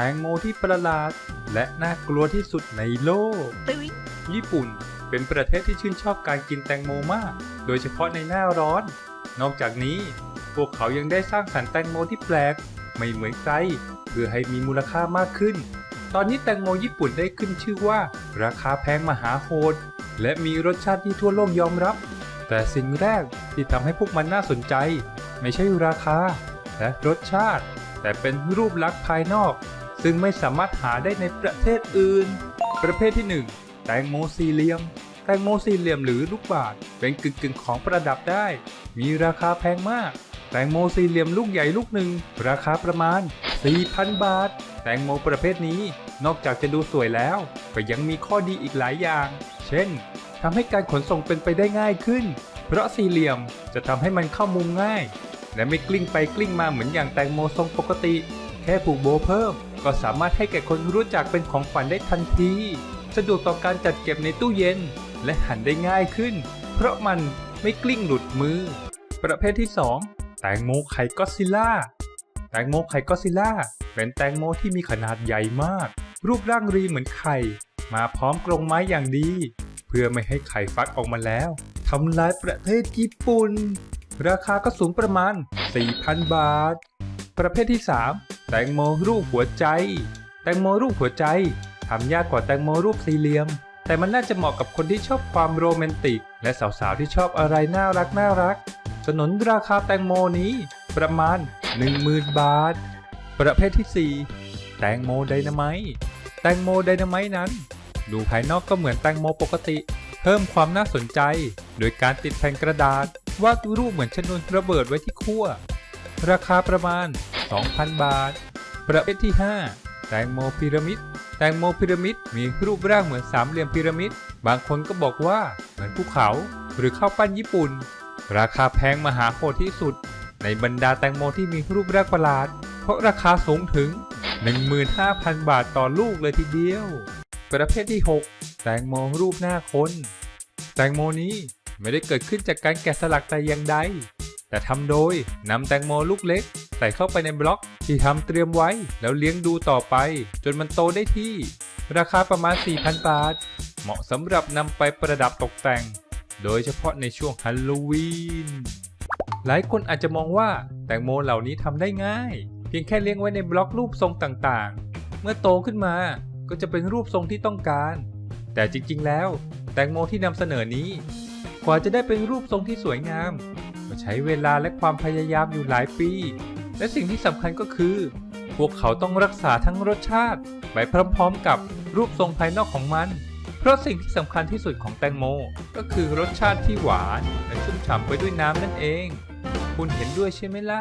แตงโมที่ประหลาด และน่ากลัวที่สุดในโลกตึ้งญี่ปุ่นเป็นประเทศที่ชื่นชอบการกินแตงโมมาก โดยเฉพาะในหน้าร้อน นอกจากนี้ พวกเขายังได้สร้างสรรค์แตงโมที่แปลก ไม่เหมือนใคร เพื่อให้มีมูลค่ามากขึ้น ตอนนี้แตงโมญี่ปุ่นได้ขึ้นชื่อว่า ราคาแพงมหาโหด และมีรสชาติที่ทั่วโลกยอมรับ แต่สิ่งแรกที่ทำให้พวกมันน่าสนใจ ไม่ใช่ราคา และรสชาติ แต่เป็นรูปลักษณ์ภายนอก ซึ่งไม่สามารถหาได้ในประเทศอื่น ประเภทที่ 1 แตงโมสี่เหลี่ยม แตงโมสี่เหลี่ยมหรือลูกบาศก์เป็นกึ่งกึ่งของประดับได้ มีราคาแพงมาก แตงโมสี่เหลี่ยมลูกใหญ่ลูกหนึ่ง ราคาประมาณ 4,000 บาท แตงโมประเภทนี้นอกจากจะดูสวยแล้ว ก็ยังมีข้อดีอีกหลายอย่าง เช่นทำให้การขนส่งเป็นไปได้ง่ายขึ้น เพราะสี่เหลี่ยมจะทำให้มันเข้ามุมง่าย และไม่กลิ้งไปกลิ้งมาเหมือนอย่างแตงโมทรงปกติ แค่ผูกโบเพิ่ม ก็สามารถให้แก่คนรู้จักเป็นของขวัญได้ทันที สะดวกต่อการจัดเก็บในตู้เย็น และหั่นได้ง่ายขึ้น เพราะมันไม่กลิ้งหลุดมือ ประเภทที่ 2 แตงโมไข่ก็ซิล่า แตงโมไข่ก็ซิลล่า เป็นแตงโมที่มีขนาดใหญ่มาก รูปร่างรีเหมือนไข่ มาพร้อมกรงไม้อย่างดี เพื่อไม่ให้ไข่ฟักออกมาแล้วทำลายประเทศญี่ปุ่น ราคาก็สูงประมาณ 4,000 บาท ประเภทที่ 3 แตงโมรูปหัวใจ แตงโมรูปหัวใจทำยากกว่าแตงโมรูปสี่เหลี่ยม แต่มันน่าจะเหมาะกับคนที่ชอบความโรแมนติก และสาวๆที่ชอบอะไรน่ารักน่ารัก สนนราคาแตงโมนี้ประมาณ 10,000 บาท ประเภทที่ 4 แตงโมไดนาไมต์แตงโมไดนาไมต์นั้น ดูภายนอกก็เหมือนแตงโมปกติ เพิ่มความน่าสนใจ โดยการติดแผ่นกระดาษวาดรูปเหมือนชนวนระเบิดไว้ที่ขั้วราคาประมาณ 2,000 บาท ประเภทที่ 5 แตงโมพีระมิด แตงโมพีระมิดมีรูปร่างเหมือนสามเหลี่ยมพีระมิด บางคนก็บอกว่าเหมือนภูเขา หรือข้าวปั้นญี่ปุ่น ราคาแพงมหาโหดที่สุด ในบรรดาแตงโมที่มีรูปร่างประหลาด เพราะราคาสูงถึง 15,000 บาทต่อลูกเลยทีเดียว ประเภทที่ 6 แตงโมรูปหน้าคน แตงโมนี้ไม่ได้เกิดขึ้นจากการแกะสลักแต่อย่างใด แต่ทำโดยนำแตงโมลูกเล็ก ใส่เข้าไปในบล็อกที่ทำเตรียมไว้ แล้วเลี้ยงดูต่อไป จนมันโตได้ที่ ราคาประมาณ 4,000 บาท เหมาะสำหรับนำไปประดับตกแต่ง โดยเฉพาะในช่วงฮัลโลวีน หลายคนอาจจะมองว่าแตงโมเหล่านี้ทำได้ง่าย เพียงแค่เลี้ยงไว้ในบล็อกรูปทรงต่างๆ เมื่อโตขึ้นมาก็จะเป็นรูปทรงที่ต้องการ แต่จริงๆ แล้ว แตงโมที่นำเสนอนี้ กว่าจะได้เป็นรูปทรงที่สวยงาม ใช้เวลาและความพยายามอยู่หลายปี และสิ่งที่สำคัญก็คือ พวกเขาต้องรักษาทั้งรสชาติไปพร้อมๆกับรูปทรงภายนอกของมัน เพราะสิ่งที่สำคัญที่สุดของแตงโม ก็คือรสชาติที่หวานและชุ่มฉ่ำไปด้วยน้ำนั่นเอง คุณเห็นด้วยใช่ไหมล่ะ